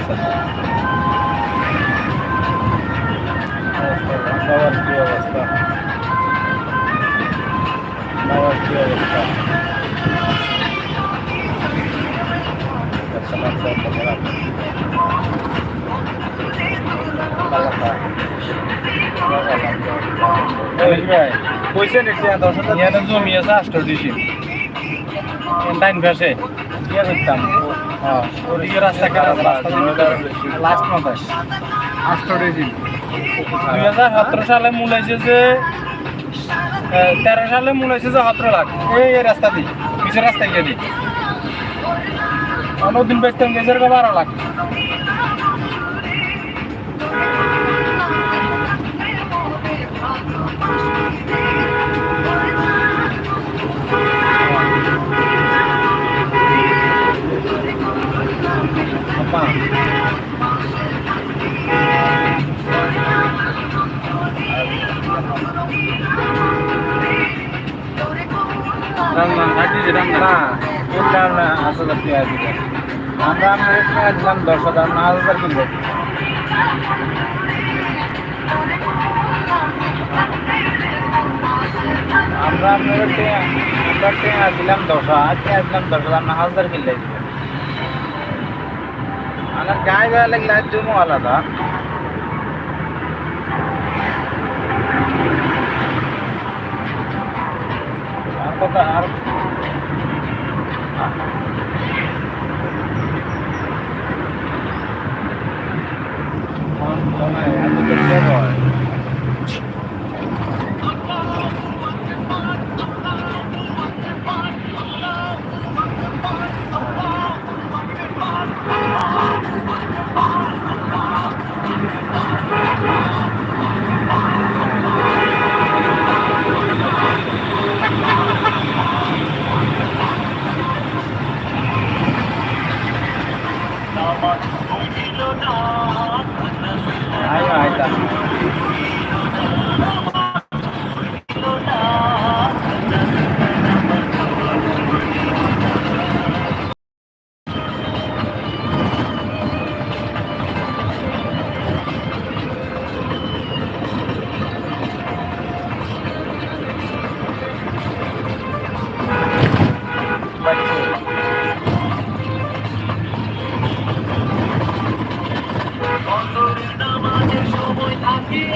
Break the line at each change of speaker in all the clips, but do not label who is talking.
আছে সবার কি অবস্থা সবার কি অবস্থা কইছেন একটা দশ হাজার
জমি আছে আষ্ট দিছি টাইম ফেসে
ইয়ে করতাম
ওদিকে রাস্তা খারাপ রাস্তা
লাস্ট আটশো
দুই হাজার সতেরো সালে মূলাইছে যে তেরো সালে মূলাইছে যে সতেরো লাখ। এই এই রাস্তা দি পিছের রাস্তা গিয়ে দি অন্যদিন বেচতাম গেছে বারো লাখ। রামদান থাকতেছে
না কিনলাম না আট হাজার টাকা দিলাম আমরা আমরা টাকা দিলাম দশ হাজার না আট হাজার কিনবো। আমরা আপনার আমরা টাকা দিলাম দশ হাজার টাকা দিলাম দশ হাজার না হাজার কিনলে। আমার গায়ে গায়ে লাগলে আর জমো আলাদা। Don't I have a good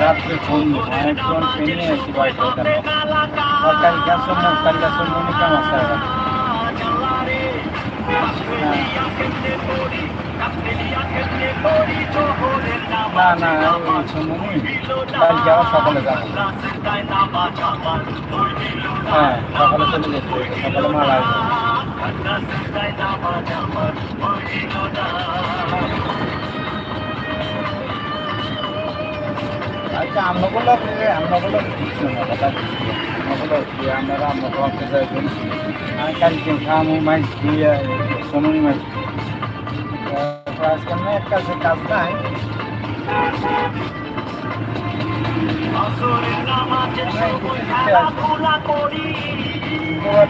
রাত্রে ফোন অনেকক্ষণ পেনিয়ে আছি বাড়িতে সরকারি গ্যাস সরকারি গ্যাস মনে কাম আছে। না না সময় কালকে আবার সকালে যাব হ্যাঁ সকালে দিচ্ছি না কথা আমগুলো আমরা করতে চাইছেন আমি কালকে খামু মাছ দিয়ে সোমনি মাছ আজকে একটা আছে কাজ নাই।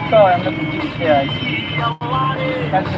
তো আমরা বুঝি দিতে আছি কালকে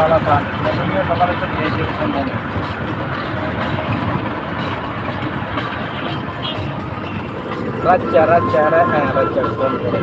वाला था।
लेकिन मैं पता लग यही जंक्शन है रच्चा रच्चा रहा रच्चा फ़ोन करे